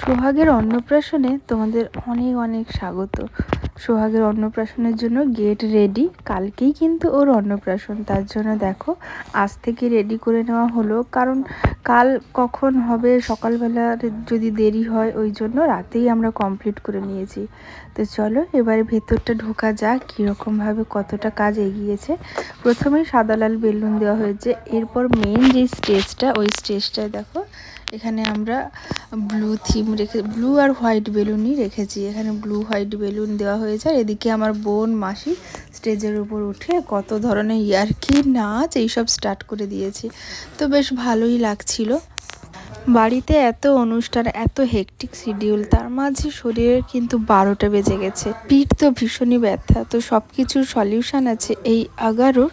সোহাগের অন্নপ্রাশনে তোমাদের অনেক অনেক স্বাগত। সোহাগের অন্নপ্রাশনের জন্য গেট রেডি। কালকেই কিন্তু ওর অন্নপ্রাশন, তার জন্য দেখো আজ থেকে রেডি করে নেওয়া হলো। কারণ কাল কখন হবে? সকালবেলা যদি দেরি হয়, ওই জন্য রাতেই আমরা কমপ্লিট করে নিয়েছি। তো চলো এবারে ভেতরটা ঢোকা যাক, কীরকমভাবে কতটা কাজ এগিয়েছে। প্রথমেই সাদা লাল বেলুন দেওয়া হয়েছে। এরপর মেন যে স্টেজটা, ওই স্টেজটায় দেখো এখানে আমরা ব্লু থিম রেখে ব্লু আর হোয়াইট বেলুনই রেখেছি। এখানে ব্লু হোয়াইট বেলুন দেওয়া হয়েছে। আর এদিকে আমার বোন, মাসি স্টেজের উপর উঠে কত ধরনের ইয়ারকি নাচ এইসব স্টার্ট করে দিয়েছে। তো বেশ ভালোই লাগছিল। বাড়িতে এত অনুষ্ঠান, এত হেকটিক শিডিউল তার মাঝে শরীরের কিন্তু বারোটা বেজে গেছে। পিঠ তো ভীষণই ব্যথা, তো সব কিছুর সলিউশন আছে এই আগারোর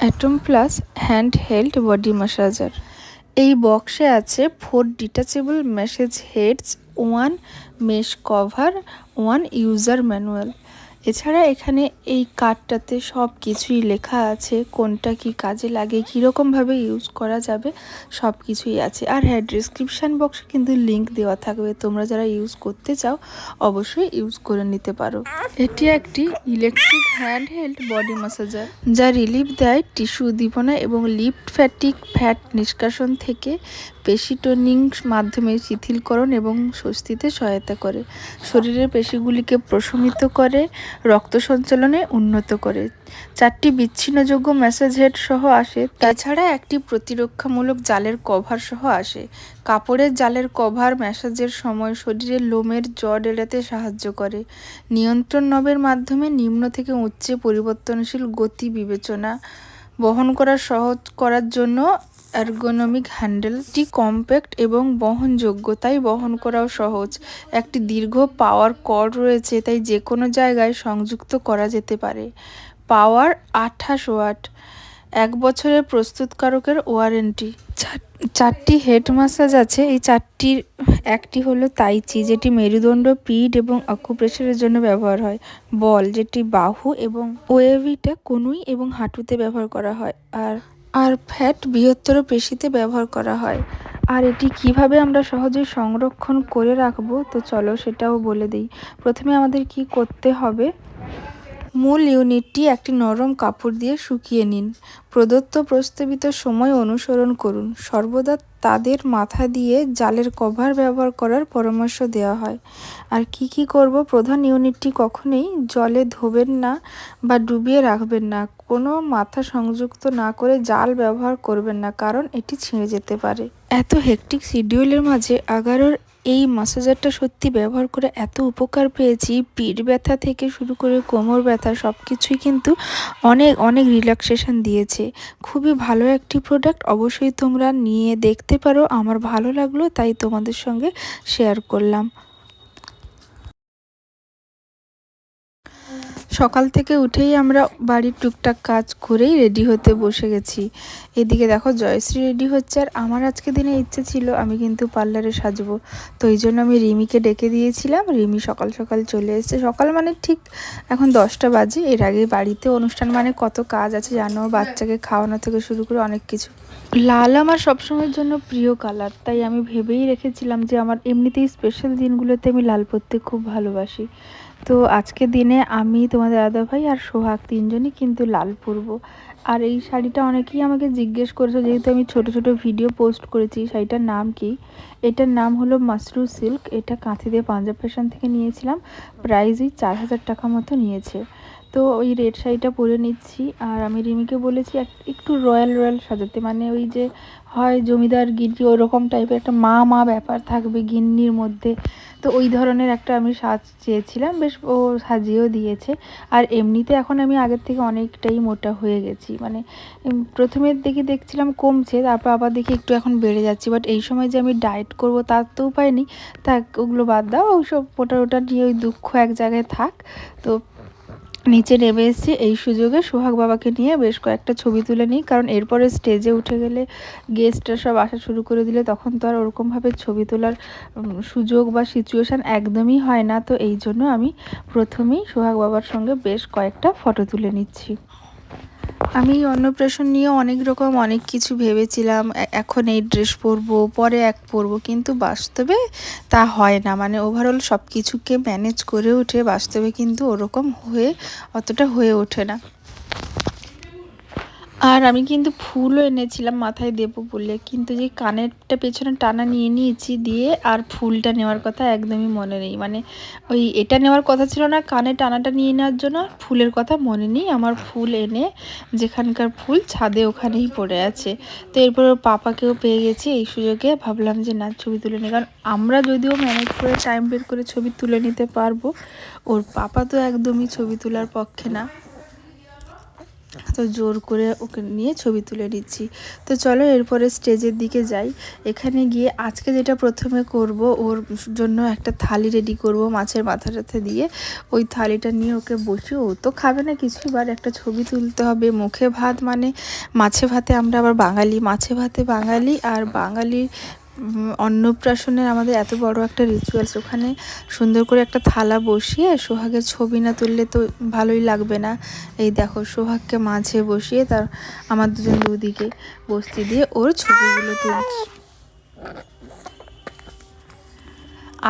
atom plus hand held body massager এই বক্সে আছে four detachable massage heads one mesh cover one user manual এছাড়া এখানে এই কার্ডটাতে সব কিছুই লেখা আছে, কোনটা কি কাজে লাগে কীরকমভাবে ইউজ করা যাবে সব কিছুই আছে। আর হ্যাঁ ডিসক্রিপশান বক্সে কিন্তু লিংক দেওয়া থাকবে। তোমরা যারা ইউজ করতে চাও, অবশ্যই ইউজ করে নিতে পারো। এটি একটি electric hand held body massager যা রিলিফ দেয় টিস্যু উদ্দীপনা এবং লিফট ফ্যাটিক ফ্যাট নিষ্কাশন থেকে পেশি টোনিং মাধ্যমে শিথিলকরণ এবং স্বস্তিতে সহায়তা করে। শরীরের পেশিগুলিকে প্রশমিত করে, রক্ত সঞ্চালনে উন্নত করে। চারটি বিচ্ছিন্নযোগ্য ম্যাসেজ হেড সহ আসে। তাছাড়া একটি প্রতিরক্ষামূলক জালের কভার সহ আসে। কাপড়ের জালের কভার ম্যাসাজের সময় শরীরের লোমের জট এড়াতে সাহায্য করে। নিয়ন্ত্রণ নবের মাধ্যমে নিম্ন থেকে উচ্চে পরিবর্তনশীল গতি বিবেচনা বহন করা সহজ করার জন্য এরগোনমিক হ্যান্ডেলটি কম্প্যাক্ট এবং বহনযোগ্য তাই বহন করাও সহজ। একটি দীর্ঘ পাওয়ার কর্ড রয়েছে, তাই যে কোনো জায়গায় সংযুক্ত করা যেতে পারে। পাওয়ার আঠাশ ওয়াট এক বছরের প্রস্তুতকারকের ওয়ারেন্টি চারটি হেড মাসাজ আছে, এই চারটির একটি হলো তাইচি যেটি মেরুদণ্ড, পিঠ এবং অকুপ্রেশারের জন্য ব্যবহার হয়। বল যেটি বাহু এবং ওয়েভিটা কনুই এবং হাঁটুতে ব্যবহার করা হয়। আর আর ফ্যাট বৃহত্তর পেশিতে ব্যবহার করা হয়। আর এটি কীভাবে আমরা সহজে সংরক্ষণ করে রাখব, তো চলো সেটাও বলে দিই। প্রথমে আমাদের কি করতে হবে? মূল ইউনিটটি একটি নরম কাপড় দিয়ে শুকিয়ে নিন। প্রদত্ত প্রস্তাবিত সময় অনুসরণ করুন। সর্বদা তাদের মাথা দিয়ে জালের কভার ব্যবহার করার পরামর্শ দেওয়া হয়। আর কি কি করব? প্রধান ইউনিটটি কখনোই জলে ধোবেন না বা ডুবিয়ে রাখবেন না। কোনো মাথা সংযুক্ত না করে জাল ব্যবহার করবেন না, কারণ এটি ছিঁড়ে যেতে পারে। এত হেকটিক শিডিউলের মাঝে আগারোর এই মাসাজারটা সত্যি ব্যবহার করে এত উপকার পেয়েছি। পিঠ ব্যথা থেকে শুরু করে কোমর ব্যথা সব কিছুই কিন্তু অনেক অনেক রিল্যাক্সেশন দিয়েছে। খুবই ভালো একটি প্রোডাক্ট অবশ্যই তোমরা নিয়ে দেখতে পারো। আমার ভালো লাগল, তাই তোমাদের সঙ্গে শেয়ার করলাম। সকাল থেকে উঠেই আমরা বাড়ির টুকটাক কাজ করেই রেডি হতে বসে গেছি। এদিকে দেখো জয়শ্রী রেডি হচ্ছে আর আমার আজকে দিনে ইচ্ছে ছিল আমি কিন্তু পার্লারে সাজবো। তো এই জন্য আমি রিমিকে ডেকে দিয়েছিলাম। রিমি সকাল সকাল চলে এসেছে। সকাল মানে ঠিক এখন দশটা বাজে। এর আগে বাড়িতে অনুষ্ঠান মানে কত কাজ আছে জানো? বাচ্চাকে খাওয়ানো থেকে শুরু করে অনেক কিছু। লাল আমার সবসময়ের জন্য প্রিয় কালার। তাই আমি ভেবেই রেখেছিলাম যে আমার এমনিতেই স্পেশাল দিনগুলোতে আমি লাল পরতে খুব ভালোবাসি। তো আজকে দিনে আমি তোমাদের দাদা ভাই আর সোহাগ তিনজনই কিন্তু লাল পরব। আর এই শাড়িটা অনেকেই আমাকে জিজ্ঞেস করেছে, যেহেতু আমি ছোট ছোট ভিডিও পোস্ট করেছি শাড়িটার নাম কি? এটার নাম হলো মাসরু সিল্ক। এটা কাঁথি দিয়ে পাঞ্জাব ফ্যাশন থেকে নিয়েছিলাম। প্রাইসই চার হাজার টাকা মতো নিয়েছে। তো ওই রেড শাড়িটা পরে নিচ্ছি। আর আমি রিমিকে বলেছি একটু রয়্যাল রয়্যাল সাজাতে। মানে ওই যে হয় জমিদার, গিন্নি, ওরকম টাইপের একটা মা মা ব্যাপার থাকবে গিন্নির মধ্যে। তো ওই ধরনের একটা আমি সাজ চেয়েছিলাম, বেশ ও সাজিয়েও দিয়েছে। আর এমনিতে এখন আমি আগের থেকে অনেকটাই মোটা হয়ে গেছি। মানে প্রথমের দিকে দেখছিলাম কমছে, তারপর আবার দেখি একটু এখন বেড়ে যাচ্ছি। বাট এই সময় যে আমি ডায়েট করব তার তো উপায় নেই। থাক, ওগুলো বাদ দাও ওইসব ওটা ওটা নিয়ে ওই দুঃখ এক জায়গায় থাক। তো নিচে নেমে এসেছি। এই সুযোগে সোহাগ বাবাকে নিয়ে বেশ কয়েকটা ছবি তুলে নিই, কারণ এরপরে স্টেজে উঠে গেলে গেস্টরা সব আসা শুরু করে দিলে তখন তো আর ওরকমভাবে ছবি তোলার সুযোগ বা সিচুয়েশান একদমই হয় না। তো এই জন্য আমি প্রথমেই সোহাগ বাবার সঙ্গে বেশ কয়েকটা ফটো তুলে নিচ্ছি। আমি অন্নপ্রাশন নিয়ে অনেক রকম অনেক কিছু ভেবেছিলাম। এখন এই ড্রেস পরবো, পরে এক পরবো, কিন্তু বাস্তবে তা হয় না। মানে ওভারঅল সব কিছুকে ম্যানেজ করে ওঠে বাস্তবে কিন্তু ওরকম হয়ে, অতটা হয়ে ওঠে না। আর আমি কিন্তু ফুলও এনেছিলাম মাথায় দেবো বলে, কিন্তু যে কানেরটা পেছনে টানা নিয়ে নিয়েছি দিয়ে আর ফুলটা নেওয়ার কথা একদমই মনে নেই। মানে ওই এটা নেওয়ার কথা ছিল না কানে টানাটা নিয়ে নেওয়ার জন্য ফুলের কথা মনে নেই। আমার ফুল এনে যেখানকার ফুল ছাদে ওখানেই পড়ে আছে। তো এরপর পাপাকেও পেয়ে গেছি এই সুযোগে। ভাবলাম যে না, ছবি তুলে নিই। কারণ আমরা যদিও ম্যানেজ করে টাইম বের করে ছবি তুলে নিতে পারব, ওর পাপা তো একদমই ছবি তোলার পক্ষে না। তো জোর করে ওকে নিয়ে ছবি তুলে নিচ্ছি। তো চলো এরপরে স্টেজের দিকে যাই। এখানে গিয়ে আজকে যেটা প্রথমে করব ওর জন্য একটা থালি রেডি করব মাছের মাথাটাতে দিয়ে। ওই থালিটা নিয়ে ওকে বসে ও তো খাবে না কিছুই বার একটা ছবি তুলতে হবে মুখে ভাত মানে মাছে ভাতে আমরা আবার বাঙালি মাছে ভাতে বাঙালি আর বাঙালির উম, অন্নপ্রাশনের আমাদের এত বড় একটা রিচুয়ালস ওখানে সুন্দর করে একটা থালা বসিয়ে সোহাগের ছবি না তুললে তো ভালোই লাগবে না। এই দেখো, সোহাগকে মাঝে বসিয়ে তার, আমার দুজন দুদিকে বসতে দিয়ে ওর ছবিগুলো তুলছি।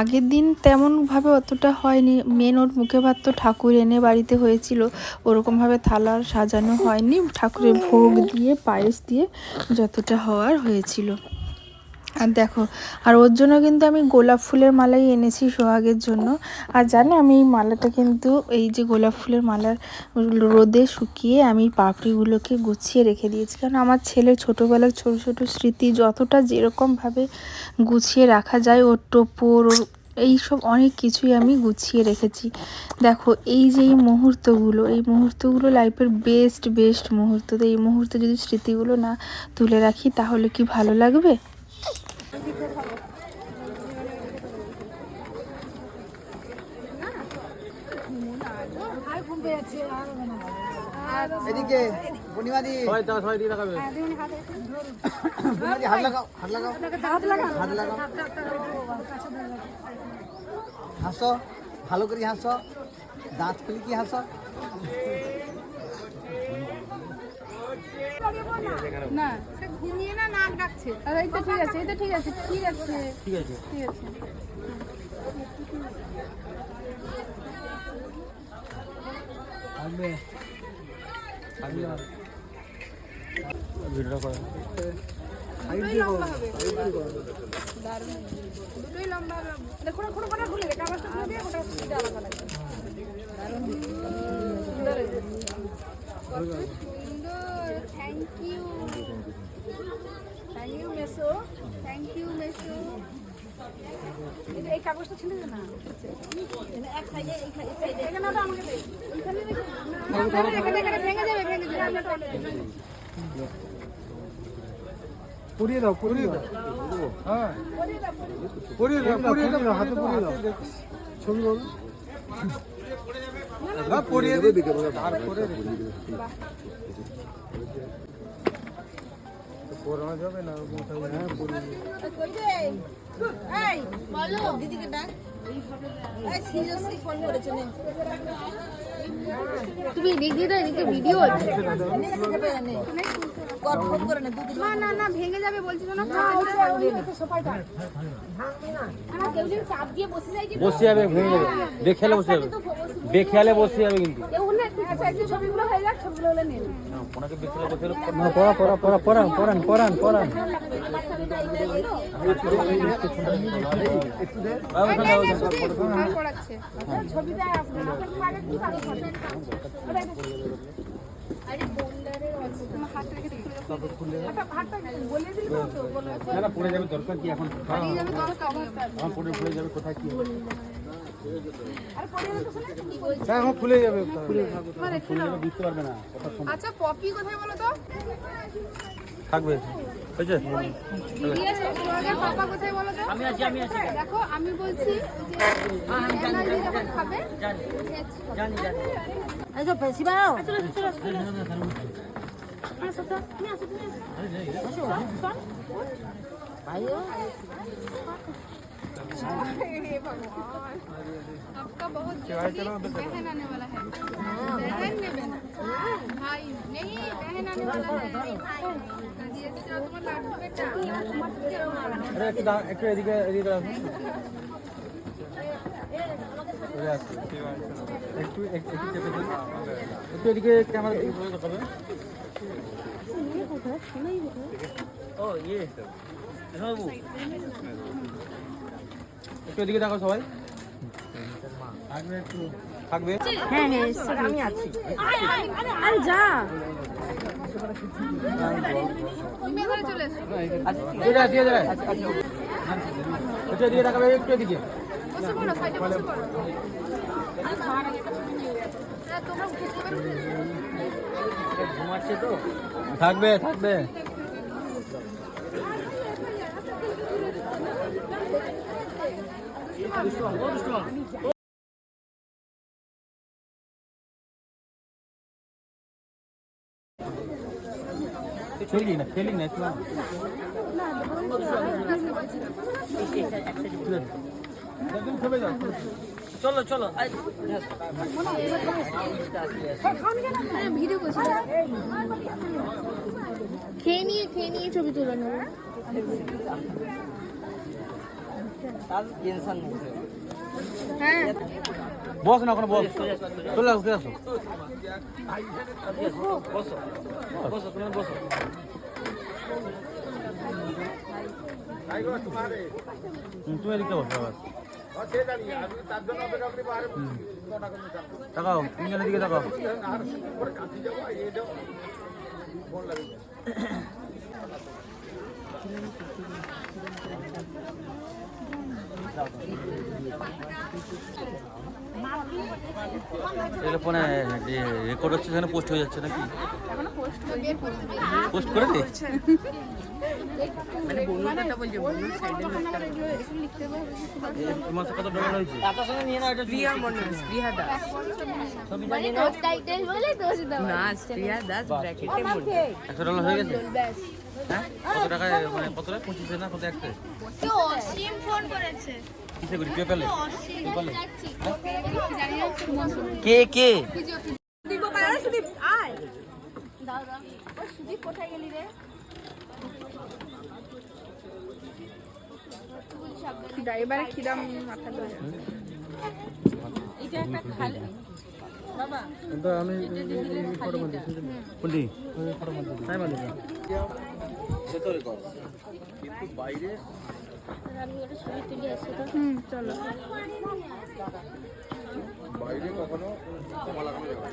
আগের দিন তেমনভাবে অতটা হয়নি। মেন ওর মুখে ভাত তো ঠাকুর এনে বাড়িতে হয়েছিল, ওরকমভাবে থালা সাজানো হয়নি। ঠাকুরের ভোগ দিয়ে, পায়েস দিয়ে যতটা হওয়ার হয়েছিল। আর দেখো, আর ওর জন্য কিন্তু আমি গোলাপ ফুলের মালাই এনেছি সোহাগের জন্য। আর জানো, আমি এই মালাটা কিন্তু, এই যে গোলাপ ফুলের মালার রোদে শুকিয়ে আমি পাপড়িগুলোকে গুছিয়ে রেখে দিয়েছি। কারণ আমার ছেলের ছোটোবেলার ছোট ছোট স্মৃতি যতটা যেরকমভাবে গুছিয়ে রাখা যায়, ওর টোপর, ওর এইসব অনেক কিছুই আমি গুছিয়ে রেখেছি। দেখো, এই যে এই মুহূর্তগুলো এই মুহূর্তগুলো লাইফের বেস্ট বেস্ট মুহূর্ত। তো এই মুহূর্তে যদি স্মৃতিগুলো না তুলে রাখি, তাহলে কি ভালো লাগবে? এদিকে পূর্ণিমাদি। সবাই দাও সবাই দিয়ে দেখাবে পূর্ণিমাদি হাত লাগাও হাত লাগাও। হাত লাগাও। হাসো ভালো করে হাসো। দাঁত খুলে কি হাসো? না ঘুমিয়ে না নাক ডাকছে আরে এই তো ঠিক আছে এই তো ঠিক আছে ঠিক আছে। ঠিক আছে। ঠিক আছে। থাকবে ভিডিওটা করে। দুটোই লম্বা হবে। দারুণ দুটোই লম্বা হবে। দেখো না কোনো কথা খুলে দে। কাগজটা খুলে দিয়ে ওটা খুলে আলাদা লাগবে দারুণ সুন্দর কত সুন্দর। থ্যাংক ইউ থ্যাংক ইউ মেসো থ্যাংক ইউ মেসো এই কাগজটা ছিল না। এক সাইডে এখানে আমাকে দে। ওইখানে রেখে না এখানে এখানে ভেঙে যাবে ভেঙে যাবে। পুড়িয়ে দাও পুড়িয়ে দাও। হ্যাঁ। পুড়িয়ে দাও পুড়িয়ে দাও হাতে পুড়িয়ে দাও। ছবি করো না পুড়িয়ে দিবি তারপরে পড়ানো যাবে না? হ্যাঁ এই বলো দিদিকে ডাক এই সিরিয়াসলি ফোন করেছে তুমি এদিক দিয়ে এদিকে ভিডিও নে ফোন করে নে দুদিন না? না না ভেঙে যাবে। বলছিল না চাপ দিয়ে বসে যায় যে বসে যাবে ভেঙে যাবে। বেখেয়ালে বসে যাবে। বেখেয়ালে বসে যাবে কিন্তু। না একটু একটু ছবিগুলো হয়ে যাক ছবিগুলো হলে নেন ওনাকে বেখেয়ালে বসে না পড়া পড়ান পড়ান পড়ান। পড়ান না। না যাবে দরকার কি এখন? পড়ে যাবে কোথায় কি? হ্যাঁ এখন খুলে যাবে। দাও বুঝতে পারবে না আচ্ছা পপি কোথায় বলো তো? থাকবে। হয়েছে দিদি আছে সোহাগের পাপা কোথায় বলো তো? আমি আছি আমি আছি। দেখো আমি বলছি যে এনার্জি যখন খাবে জানি জানি এই তো পেছি বাও চলো চলো চলো। আসো তো তুমি আসো তুমি আসো। শোন, শোন। আইও हे भगवान आपका बहुत जल्दी बहन आने वाला है बहन ने बहन भाई नहीं बहन आने वाला है ये सिर्फ तुम्हारा लाडू बेटा আরে একটু দা- একটু এদিকে এদিকে আসুন চলে আসুন। একটু একটু একটু চেপে দিন। একটু এদিকে ক্যামেরা দিকে ঘুরে দেখাবে একটু এদিকে দেখো সবাই। থাকবে? থাকবে হ্যাঁ, উঠে এবার উঠে এসো। থাকবে। থাকবে খেলি না খেলি না একটু একদম খেপে যাও ভিডিও করছি খেয়ে নিয়ে খেয়ে নিয়ে ছবি তুলে নেব হ্যাঁ। বস না ওখানে বস। চলে আসো চলে আসো। হুম, তুমি এদিকে বসো বাস তাকাও তিনজনের দিকে তাকাও। এগুলো ফোনে রেকর্ড হচ্ছে সেখানে পোস্ট হয়ে যাচ্ছে নাকি? পোস্ট করে দে। একশো ডলার হয়ে গেছে? হ্যাঁ? কত টাকায় মানে কত টাকা পঁচিশে না কত একশো? অসীম ফোন করেছে। কিসে করি? পেপালে অসীম যাচ্ছি। জানি না কে কে? সুদীপ আয়। দাও দাও। ও সুদীপ কোথায় গেলি রে? ড্রাইভারে কিরাম মাথা ধরে। তাই বান্ধি ভেতরে কর। হুম চলো। বাইরে কখনো কমা লাগানো যাবে না।